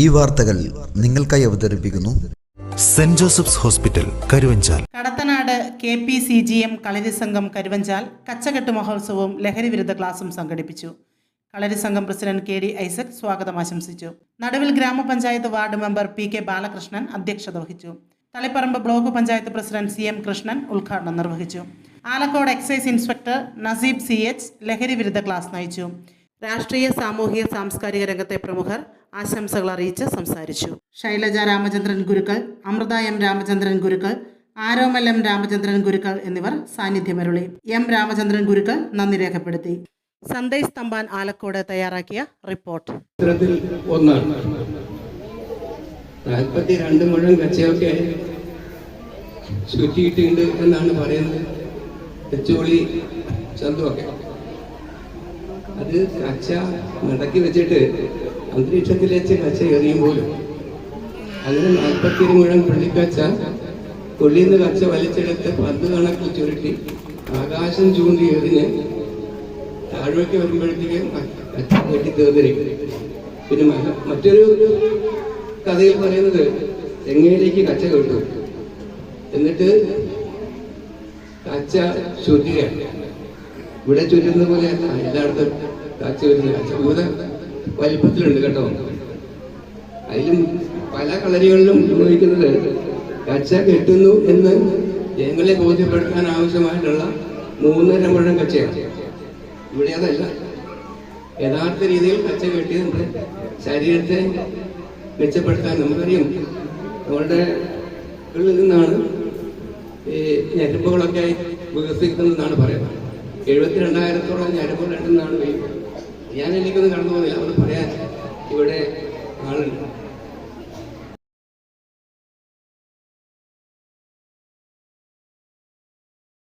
ഈ വാർത്തകൾ നിങ്ങൾക്കായി അവതരിപ്പിക്കുന്നു. Saint Joseph's hospital Karuvanchal. Kadathanad K P C G M Kalari Sangham Karuvanchal കച്ചകെട്ട് മഹോത്സവവും ലഹരി വിരുദ്ധ ക്ലാസും സംഘടിപ്പിച്ചു. കളരി സംഘം പ്രസിഡന്റ് കെ ഡി ഐസക് സ്വാഗതം ആശംസിച്ചു. നടുവിൽ ഗ്രാമപഞ്ചായത്ത് ward member P K Balakrishnan അധ്യക്ഷത വഹിച്ചു. Taliparamba block panchayat president C M Krishnan ഉദ്ഘാടനം നിർവഹിച്ചു. Alakode excise inspector Naseeb C H ലഹരി വിരുദ്ധ ക്ലാസ് നയിച്ചു. രാഷ്ട്രീയ സാമൂഹിക സാംസ്കാരിക രംഗത്തെ പ്രമുഖർ ആശംസകൾ അറിയിച്ച് സംസാരിച്ചു. ശൈലജ രാമചന്ദ്രൻ ഗുരുക്കൾ അമൃത എം രാമചന്ദ്രൻ ഗുരുക്കൾ ആരോമൽ എം രാമചന്ദ്രൻ ഗുരുക്കൾ എന്നിവർ സാന്നിധ്യമരുളി. എം രാമചന്ദ്രൻ ഗുരുക്കൾ നന്ദി രേഖപ്പെടുത്തി. സന്ദേശ് തമ്പാൻ ആലക്കോട് തയ്യാറാക്കിയ റിപ്പോർട്ട്. ചിത്രത്തിൽ ഒന്നാണ് നാൽപ്പത്തി രണ്ട് മുഴം കച്ചയൊക്കെ ചുറ്റിയിട്ടുണ്ട് എന്നാണ് പറയുന്നത്. തെച്ചോളി ചന്തുവൊക്കെ. അത് കച്ച നടക്കി വെച്ചിട്ട് അന്തരീക്ഷത്തിലേക്ക് കച്ച എറിയുമ്പോഴും അങ്ങനെ നാൽപ്പത്തി മുഴം പുള്ളിക്കച്ച കൊള്ളിന്ന് കച്ച വലിച്ചെടുത്ത് പന്ത് കണക്കിൽ ചുരുട്ടി ആകാശം ചൂണ്ടി എറിഞ്ഞ് താഴേക്ക് വരുമ്പോഴത്തേക്കും കച്ച കെട്ടി തീർന്നിരിക്കും. പിന്നെ മറ്റൊരു കഥയിൽ പറയുന്നത് തെങ്ങയിലേക്ക് കച്ച കെട്ടു? എന്നിട്ട് കച്ച ചുറ്റുകയാണ് ഇവിടെ ചുറ്റുന്ന പോലെ എല്ലായിടത്തും കച്ച വരുന്ന കച്ച. വലിപ്പത്തിലുണ്ട് കേട്ടോ. അതിലും പല കളരികളിലും ഉപയോഗിക്കുന്നത് കച്ച കെട്ടുന്നു എന്ന് ജനങ്ങളെ ബോധ്യപ്പെടുത്താൻ ആവശ്യമായിട്ടുള്ള മൂന്നര മുഴം കച്ചയാണ്. ഇവിടെ അതല്ല. യഥാർത്ഥ രീതിയിൽ കച്ച കെട്ടി ശരീരത്തെ മെച്ചപ്പെടുത്താൻ നമുക്കറിയും. നമ്മളുടെ നിന്നാണ് ഈ ഞരമ്പുകളൊക്കെ വികസിക്കുന്നതെന്നാണ് പറയുന്നത്. എഴുപത്തിരണ്ടായിരത്തോളം ഞരമ്പുകളുണ്ടെന്നാണ് പറയുന്നത് ഞാൻ എനിക്കൊന്നും കടന്നു പോകുന്നില്ല അവിടെ പറയാൻ ഇവിടെ ആളുണ്ട്.